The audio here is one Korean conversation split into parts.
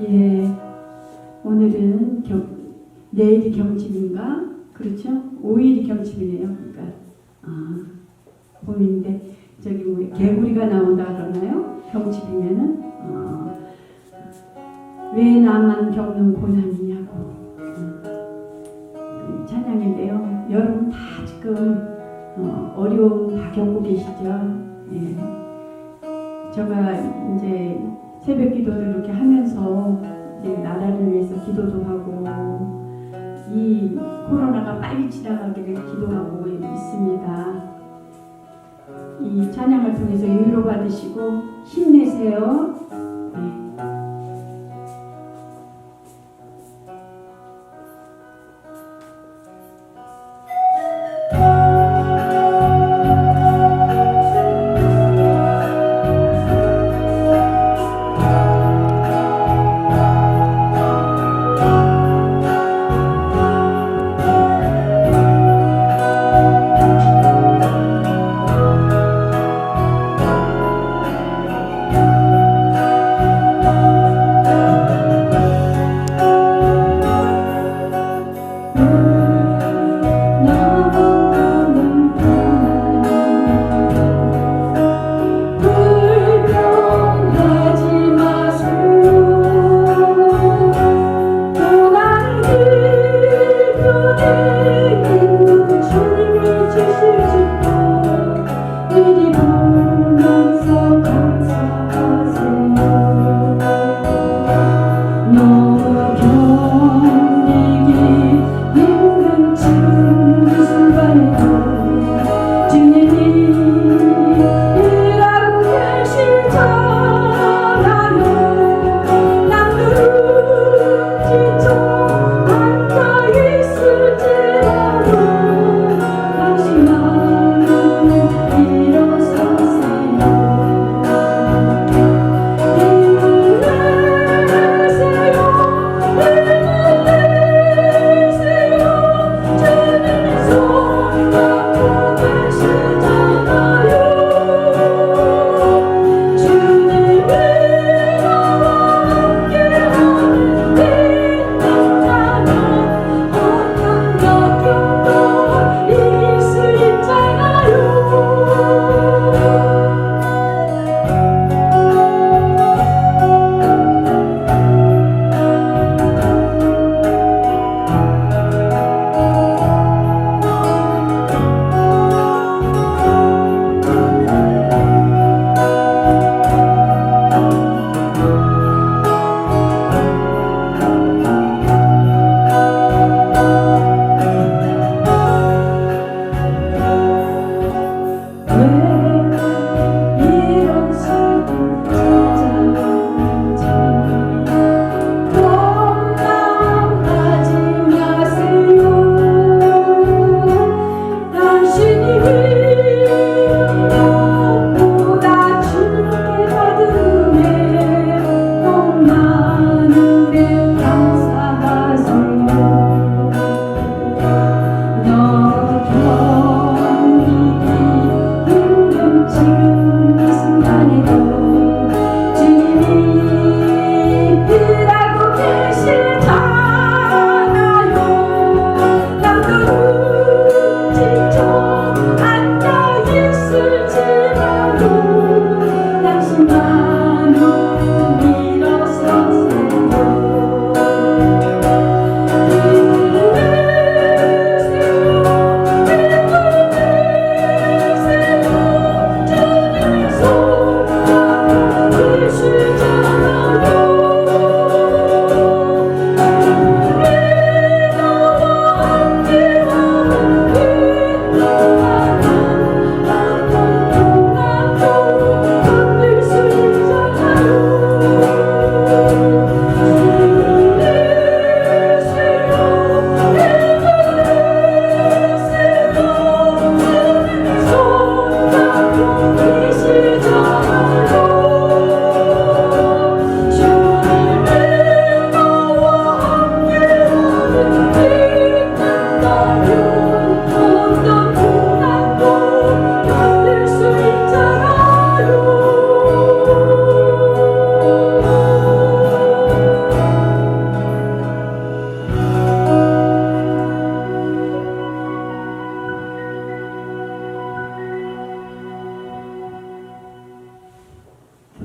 예, 오늘은 경, 내일이 경칩인가? 그렇죠? 5일이 경칩이네요. 그러니까 아, 봄인데 저기 뭐 개구리가 나온다 그러나요? 경칩이면은 어, 왜 나만 겪는 고난이냐고 음, 그 찬양인데요. 여러분 다 지금 어, 어려움 다 겪고 계시죠? 예. 제가 이제 새벽 기도를 이렇게 하면서 이제 나라를 위해서 기도도 하고 이 코로나가 빨리 지나가기를 기도하고 있습니다. 이 찬양을 통해서 위로 받으시고 힘내세요. 네.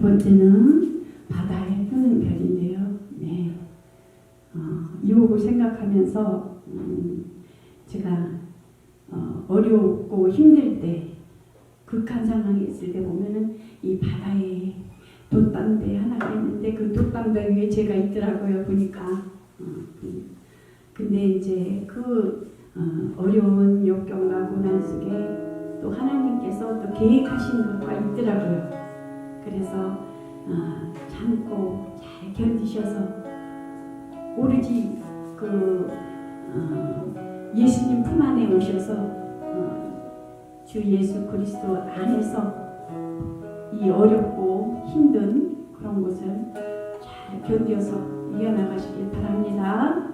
번째는 바다에 뜨는 별인데요. 네. 어, 유혹을 생각하면서 음, 제가 어, 어렵고 힘들 때 극한 상황이 있을 때 보면은 이 바다에 돛담배 하나가 있는데 그 돛담배 위에 제가 있더라고요 보니까 어, 음. 근데 이제 그 어, 어려운 역경과 고난 속에 또 하나님께서 또 계획하신 것과 있더라고요 그래서 어, 참고 잘 견디셔서 오로지 그 어, 예수님 품 안에 오셔서 어, 주 예수 그리스도 안에서 이 어렵고 힘든 그런 것을 잘 견뎌서 이겨나가시길 바랍니다.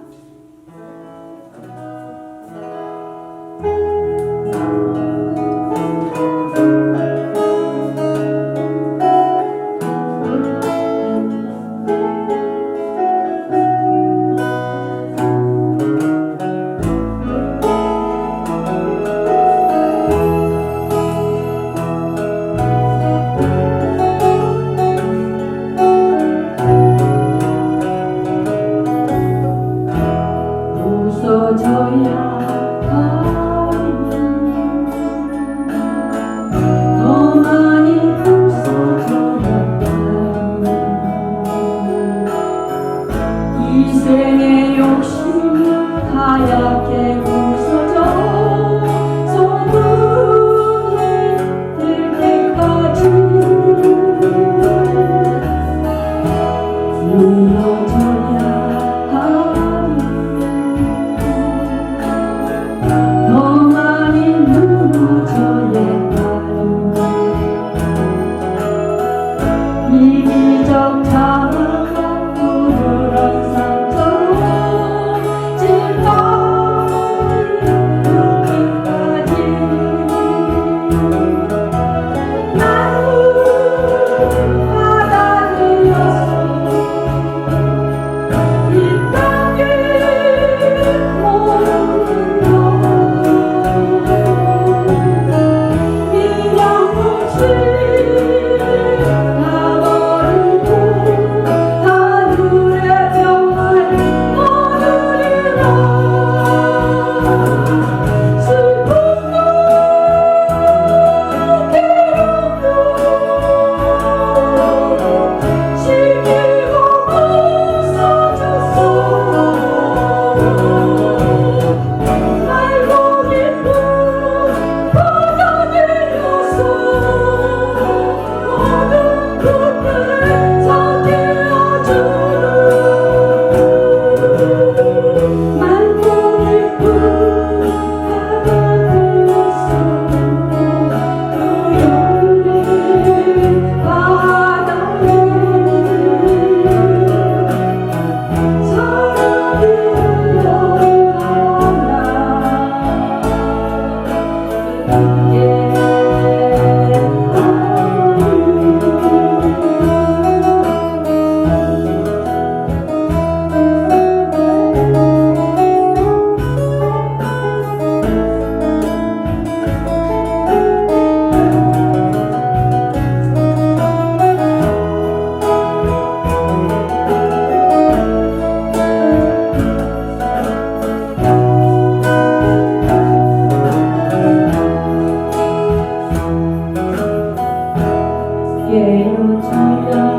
내게 용서여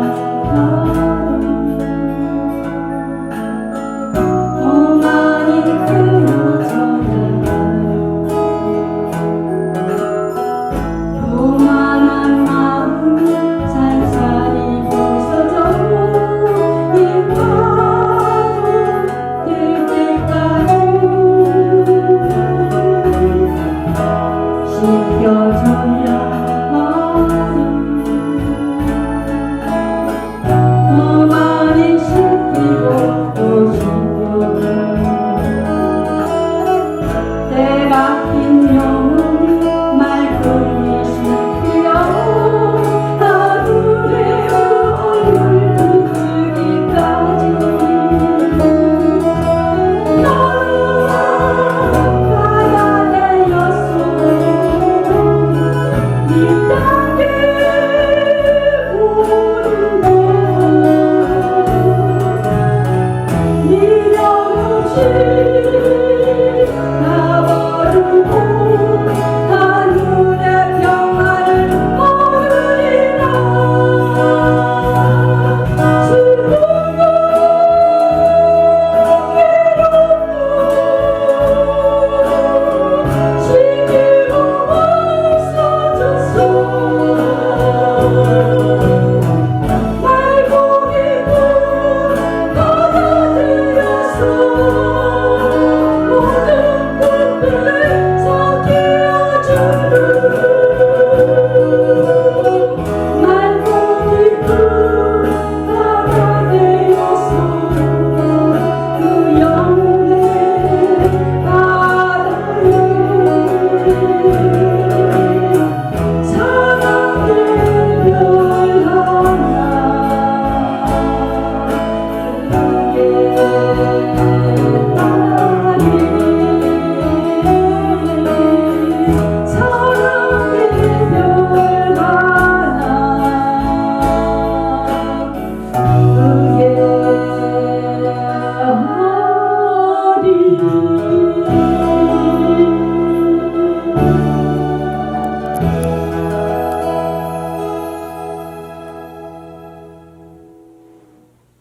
Father.